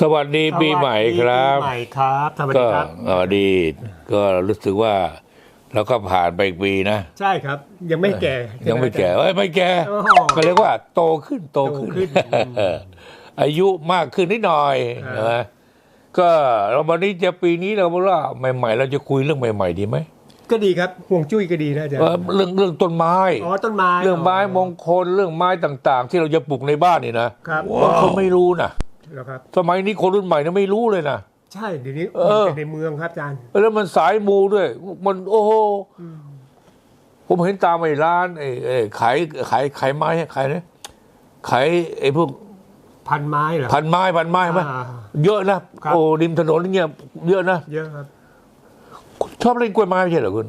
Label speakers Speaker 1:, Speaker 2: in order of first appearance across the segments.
Speaker 1: สวัสดีปีใหม่ครับ
Speaker 2: ปีใหม่ครับสวัส
Speaker 1: ก็
Speaker 2: ดีครับ
Speaker 1: เออดีก็รู้สึกว่าเราก็ผ่านไปอีกปีนะ
Speaker 2: ใช่ครับ ยังไม่แก่
Speaker 1: ยังไม่แก่เอ้ยไม่แก่
Speaker 2: โอ้โห
Speaker 1: ก็เรียกว่าโตขึ้นโตขึ้น
Speaker 2: โตขึ้น
Speaker 1: อายุมากขึ้นนิดหน่อย
Speaker 2: อ่า
Speaker 1: ใช่ไหมก็เราวันนี้จะปีนี้เราบอกว่าใหม่ๆ เราจะคุยเรื่องใหม่ ๆ ดีไหม
Speaker 2: ก็ดีครับห่วงจุ้ยก็ดีนะอาจาร
Speaker 1: เออ
Speaker 2: ย์
Speaker 1: เรื่องเรื่องต้นไม้
Speaker 2: อ๋อต้นไม้
Speaker 1: เรื่องไม้มงคลเรื่องไม้ต่าง ๆ ที่เราจะปลูกในบ้านนี่นะครับบางคนไม่รู้นะ
Speaker 2: แล้วครับ
Speaker 1: สมัยนี้คนรุ่นใหม่เนี่ยไม่รู้เลยนะ
Speaker 2: ใช่เดี๋ยวนี้
Speaker 1: เออ
Speaker 2: เป็นในเมืองครับอาจารย์
Speaker 1: แล้วมันสายมูด้วย มันโอ้โหผมเห็นตามไอ้ร้านไอ้ไอ้ขายขายขายไม้ขายนะขายไอ้พวก
Speaker 2: พันไม้เหรอ
Speaker 1: พันไม้พันไม้ไหม
Speaker 2: อ่า
Speaker 1: เยอะนะครับโอ้ริมถนนเนี่ยเยอะนะ
Speaker 2: เยอะครับ
Speaker 1: ชอบเล่นกล้วยไม้ไม่ใช่เหรอคุณ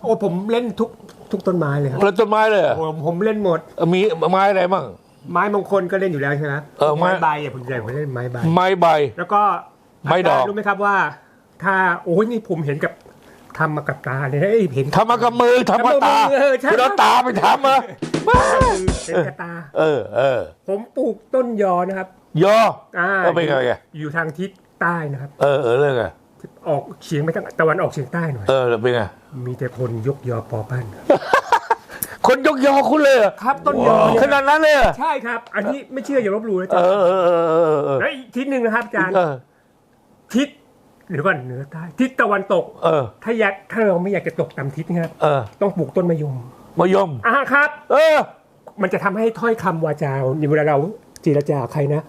Speaker 2: โอ้ผมเล่นทุกทุกต้นไม้เลยครับ
Speaker 1: แล้วต้นไม้เลยเหรอ
Speaker 2: ผมผมเล่นหมด
Speaker 1: มีไม้อะไรบ้าง
Speaker 2: ไม้มงคลก็เล่นอยู่แล้วใช่ไหม
Speaker 1: เออไม้
Speaker 2: ใบอะผมใหญ่ผมเล่นไม้ใบ
Speaker 1: ไม้ใบ
Speaker 2: แล้วก็
Speaker 1: ไม้ดอกา
Speaker 2: จารย์รู้ไหมครับว่า ถ้าโอ้ยนี่ผมเห็นกับทำมากับตาเลยนะเอ้ยเห็น
Speaker 1: ทำมากับมือทำมาตา
Speaker 2: ทำกับมือเออใช่
Speaker 1: คุณเอาตาไปทำเหรอ
Speaker 2: เห็นกับตา
Speaker 1: เออเออ
Speaker 2: ผมปลูกต้นยอนะครับ
Speaker 1: ยอ
Speaker 2: อ่า
Speaker 1: ก็เป็นไงอะ
Speaker 2: อยู่ทางทิศใต้นะครับ
Speaker 1: เออเออเรื่องไง
Speaker 2: ออกเฉียงไปทางตะวันออกเฉียงใต้หน่อย
Speaker 1: เออแล้วเป็นไง
Speaker 2: มีแต่คนยกยอปอปั้น
Speaker 1: ค นยกยอคุณเลยเหรอ
Speaker 2: ครับต้นยอเนี่ย
Speaker 1: ขนาดนั้นเลยเหรอ
Speaker 2: ใช่ครับ อันนี้ไม่เชื่ออย่าลบหลู่นะ
Speaker 1: เอ
Speaker 2: จ๊ะ
Speaker 1: อเออเออเออเออ
Speaker 2: แล้วอีกทิศหนึ่งนะครับอาจารย์
Speaker 1: เออ
Speaker 2: ทิศเดี๋ยวก่อนเหนือใต้ทิศตะวันตก
Speaker 1: เออ
Speaker 2: ถ้าอยากถ้าเราไม่อยากจะตกต่ำทิศนะครับ
Speaker 1: เออ
Speaker 2: ต้องปลูกต้นมะยม
Speaker 1: มายม
Speaker 2: อ่าครับ
Speaker 1: เออ
Speaker 2: มันจะทำให้ถ้อยคำวาจาเวลาเราเจรจาใครนะ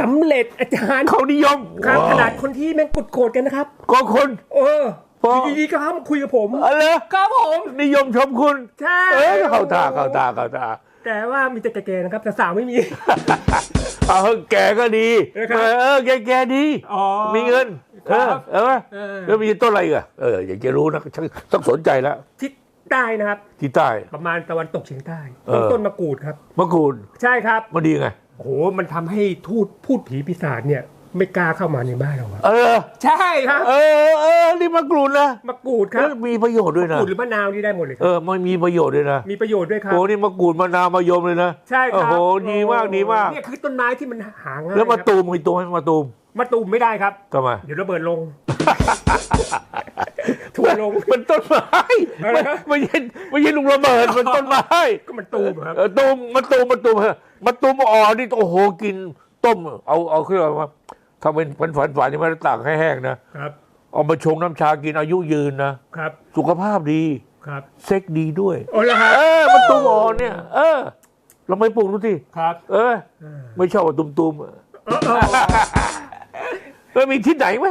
Speaker 2: สำเร็จอาจารย์
Speaker 1: เขานิยม
Speaker 2: ครับขนาดคนที่แม่งกดโกรธกันนะครับ
Speaker 1: ก็คน
Speaker 2: เออ
Speaker 1: เพราะ
Speaker 2: อยู่ดีๆก็เข้ามาคุยกับผม
Speaker 1: อะไร
Speaker 2: ครับผม
Speaker 1: นิยมชมคุณ
Speaker 2: ใช่
Speaker 1: เออเข้าตาเข้าตาเข้าตา
Speaker 2: แต่ว่ามีแต่แก่ๆนะครับแต่สาวไม่มี
Speaker 1: เอาแกก็ดี
Speaker 2: นะครับ
Speaker 1: เออแกแกดี
Speaker 2: อ๋อ
Speaker 1: มีเงิน เอ
Speaker 2: ครั
Speaker 1: อบเออ
Speaker 2: เออ
Speaker 1: แล้วมีต้นอะไรอีกอะเออ อยากจะรู้นะช่างต้องสนใจแล้ว
Speaker 2: ทิศใต้นะครับ
Speaker 1: ที่ใต้
Speaker 2: ประมาณตะวันตกเฉียงใต้
Speaker 1: เออ
Speaker 2: ต้นมะกรูดครับ
Speaker 1: มะกรูด
Speaker 2: ใช่ครับ
Speaker 1: มันดีไง
Speaker 2: โอ้โหมันทำให้ทูตพูดผีปีศาจเนี่ย ไม่กล้าเข้ามาในบ้านเราอะ
Speaker 1: เออ
Speaker 2: ใช่ครับ
Speaker 1: เออเออนี่มะกรูดนะ
Speaker 2: มะกรูดครั
Speaker 1: แล้
Speaker 2: บ
Speaker 1: วมีประโยชน์ด้วย
Speaker 2: มะ
Speaker 1: นะ
Speaker 2: กรูดหรือมะนาวนี่ได้หมดเลยค
Speaker 1: เอ
Speaker 2: รับ
Speaker 1: อ มันมีประโยชน์ด้วยนะ
Speaker 2: มีประโยชน์ด้วยครับ
Speaker 1: โอ้นี่มะกรูดมะนาวมะยมเลยนะ
Speaker 2: ใช่ค
Speaker 1: โอ้
Speaker 2: รับ
Speaker 1: โหดีมากดีมาก
Speaker 2: เนี่ยคือต้นไม้ที่มันหาง่าย
Speaker 1: แล้วมา
Speaker 2: ครับ
Speaker 1: ตูมอีกตัวไหมมาตูม
Speaker 2: มะตูมไม่ได้ครับ
Speaker 1: ทำไม
Speaker 2: เดี๋ยวระเบิดลงทัวร์ลง
Speaker 1: มันต้นไม้
Speaker 2: อะไร
Speaker 1: ไม่
Speaker 2: นะ
Speaker 1: ไม่ใช่ไม่ใช่ลูกระเบิดมันต้นไม้
Speaker 2: ก็มันตูมครับ
Speaker 1: เออตูมมันตูมมันตูมมันตูมอ่อนนี่โอ้โหกินต้ม เอาเอาเครื่องมา ทำเป็นฝันฝันฝันนี่มันตากให้แห้งนะครับ เอามาชงน้ำชากินอายุยืนนะ ครับ สุขภาพดี
Speaker 2: ครับ
Speaker 1: เซ็กดีด้วย
Speaker 2: โอ้แล้วครับ
Speaker 1: เออมันตูมอ่อนเนี่ย เออ เราไม่ปลูกดูสิ
Speaker 2: ครับ
Speaker 1: เออ ไม่ชอบว่าตุมๆเออมีที่ไหนไหม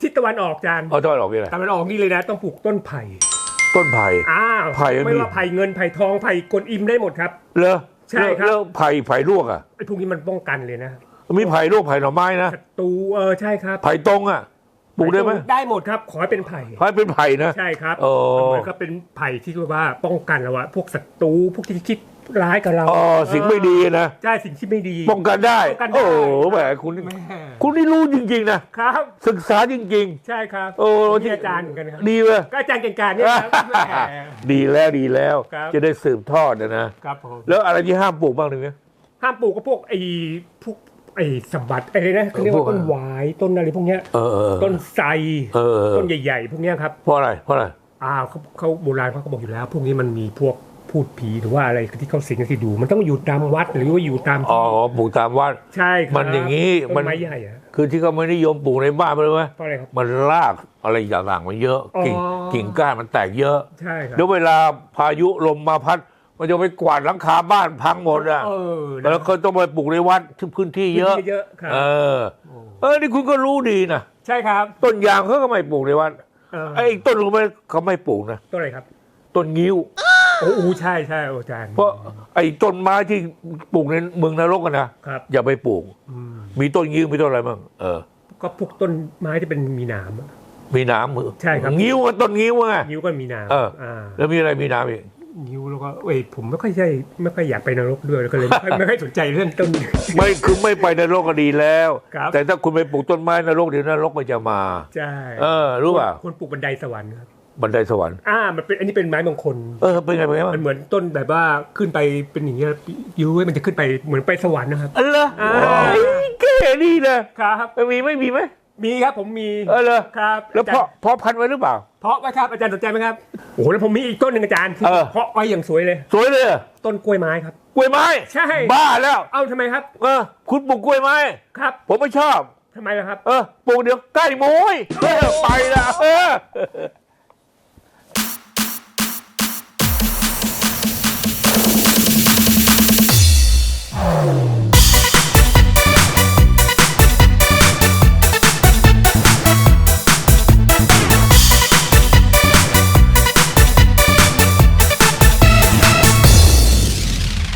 Speaker 2: ทิศตะวันออกจาน
Speaker 1: เอาตอนออกนี่แหละ
Speaker 2: ตะวันออกนี่เลยนะ ต้องปลูกต้นไผ่
Speaker 1: ต้นไผ่
Speaker 2: อ้าว
Speaker 1: ไผ่มันมี
Speaker 2: ไม่ว่าไผ่เงินไผ่ทองไผ่กลอิมได้หมดครับ
Speaker 1: เลอ
Speaker 2: ใช่ครับ
Speaker 1: แล้วไผ่ไผ่ลวกอะ
Speaker 2: ไอ้พวกนี้มันป้องกันเลยนะ
Speaker 1: มีไผ่ลวกไผ่หน่อไม้นะ
Speaker 2: ศัตรูเออใช่ครับ
Speaker 1: ไผ่ตรงอะปลูกได้ไหม
Speaker 2: ได้หมดครับ ขอให้เป็นไผ่
Speaker 1: ไผ่เป็นไผ่นะ
Speaker 2: ใช่ครับ
Speaker 1: โอ้
Speaker 2: มันเหมือนก็เป็นไผ่ที่เรียกว่าป้องกันเราอะพวกศัตรูพวกที่คิดร้ายกับเรา
Speaker 1: อ๋อสิ่งไม่ดีนะ
Speaker 2: ใช่สิ่งที่ไม่ดี
Speaker 1: ป้องกันได้
Speaker 2: ป้องกันได้
Speaker 1: โอ้โหแหมคุณ
Speaker 2: แม่
Speaker 1: คุณนี่รู้จริง ๆ นะครับ ศึกษาจริง
Speaker 2: ใช่ครับ
Speaker 1: ๆโอ้
Speaker 2: ที่อาจารย์เหมือนกันครับ
Speaker 1: ดีเลย
Speaker 2: ก็อาจารย์เก่งกาจเนี่ยครับแหม
Speaker 1: ดีแล้วดีแล้ว
Speaker 2: ครับ
Speaker 1: จะได้สืบทอดนะนะ
Speaker 2: ครับผม
Speaker 1: แล้วอะไรที่ห้ามปลูกบ้างหนึ่งเนี่ย
Speaker 2: ห้ามปลูกก็พวกไอ้พวก ไอ้สมบัติอะไรนะเขาเรียกว่า
Speaker 1: พวก
Speaker 2: ต้นหวายต้นอะไรพวกเนี้ย
Speaker 1: เออเออ
Speaker 2: ต้นไทร
Speaker 1: เออเออ
Speaker 2: ต้นใหญ่ๆ พวกเนี้ยครับ
Speaker 1: เพราะอะไรเพราะอะไร
Speaker 2: อ้าวเขาเขาโบราณเขาก็บอกอยู่แล้ว พวกนี้มันมีพวกพูดผีหรือว่าอะไรที่เขาสิงที่ดู มันต้องอยู่ตามวัดหรือว่าอยู่ตาม
Speaker 1: อ๋อปลูกตามวัด
Speaker 2: ใช่ครับ
Speaker 1: มันอย่างนี้
Speaker 2: ต้
Speaker 1: มัน
Speaker 2: นไม้ใหญ่อะ
Speaker 1: คือที่เขาไม่นิยมปลูกในบ้านไปเลยไหม
Speaker 2: เพราะอะไรครับ
Speaker 1: มันรากอะไรอย่างๆมันเยอะกิ่ง
Speaker 2: อ๋อ
Speaker 1: กิ่งก้านมันแตกเยอะ
Speaker 2: ใช่ครับ
Speaker 1: แล้วเวลาพายุลมมาพัด มันจะไปกวาดหลังคาบ้านพังหมดอะ
Speaker 2: เออ
Speaker 1: แล้วก็ต้องไปปลูกในวัดที่พื้นที่เยอะ
Speaker 2: เยอะครับ
Speaker 1: เออ เออนี่คุณก็รู้ดีนะ
Speaker 2: ใช่ครับ
Speaker 1: ต้นยางเขาก็ไม่ปลูกในวัด
Speaker 2: เออ
Speaker 1: ไอ้อีกต้นรู้ไหมเขาไม่ปลูกนะ
Speaker 2: ต้นอะไรครับ
Speaker 1: ต้นงิ้ว
Speaker 2: โอ้โหใช่ใช่อาจารย์
Speaker 1: เพราะไอ้ต้นไม้ที่ปลูกในเมืองนรกอะนะครับอย่าไปปลูก
Speaker 2: อืม
Speaker 1: มีต้นงิ้วมีต้นอะไรบ้างเออ
Speaker 2: ก็พวกต้นไม้ที่เป็นมีหนามอะ
Speaker 1: มีน้ำมือ
Speaker 2: ใช่ครับ
Speaker 1: งิ้วอะต้นงิ้วไง
Speaker 2: นิ้วก็มีหนาม
Speaker 1: เออ
Speaker 2: อ่า
Speaker 1: แล้วมีอะไรมีน้ำอีก
Speaker 2: นิ้วแล้วก็เอ้ยผมไม่ค่อยใช่ไม่ค่อยอยากไปนรกด้วยก็เลยไม่ค่อยไม่ค่อยสนใจเรื่องต้น
Speaker 1: ไม่คือไม่ไปนรกก็ดีแล้ว
Speaker 2: ครับ
Speaker 1: แต่ถ้าคุณไปปลูกต้นไม้นรกเดี๋ยวนรกมันจะมา
Speaker 2: ใช่
Speaker 1: เออ รู้เปล่า
Speaker 2: คนปลูกบันไดสวรรค์ครับ
Speaker 1: บันไดสวรรค์
Speaker 2: อ่ามันเป็นอันนี้เป็นไม้มงคล
Speaker 1: เออเป็นไงเป็นไงบ้าง
Speaker 2: มันเหมือนต้นแบบว่าขึ้นไปเป็นอย่างเงี้ยยุ้ยมันจะขึ้นไปเหมือนไปสวรรค์นะครับ
Speaker 1: เออเหรอ
Speaker 2: อ่า
Speaker 1: โอ้ยเก่นี่เลย
Speaker 2: ครับ
Speaker 1: ไม่มีไม่มีไหม
Speaker 2: มีครับผมมี
Speaker 1: เออเลย
Speaker 2: ครับ
Speaker 1: แล้ว
Speaker 2: อาจาร
Speaker 1: เพาะ
Speaker 2: ย์
Speaker 1: เพาะพันธุ์ไว้หรือเปล่า
Speaker 2: เพาะไว้ครับอาจารย์สนใจไหมครับโอ้โหแล้วผมมีอีกต้นหนึ่งอาจารย์ที่
Speaker 1: เออ
Speaker 2: เพาะไว้อย่างสวยเลย
Speaker 1: สวยเลยเหรอ
Speaker 2: ต้นกล้วยไม้ครับ
Speaker 1: กล้วยไม้
Speaker 2: ใช่
Speaker 1: บ้าแล้ว
Speaker 2: เอ้าทำไมครับ
Speaker 1: เออ คุณปลูกกล้วยไม้
Speaker 2: ครับ
Speaker 1: ผมไม่ชอบ
Speaker 2: ทำไมล่ะครับ
Speaker 1: เออปลูกเดี๋ยวใกล้โมยเออไปละเออ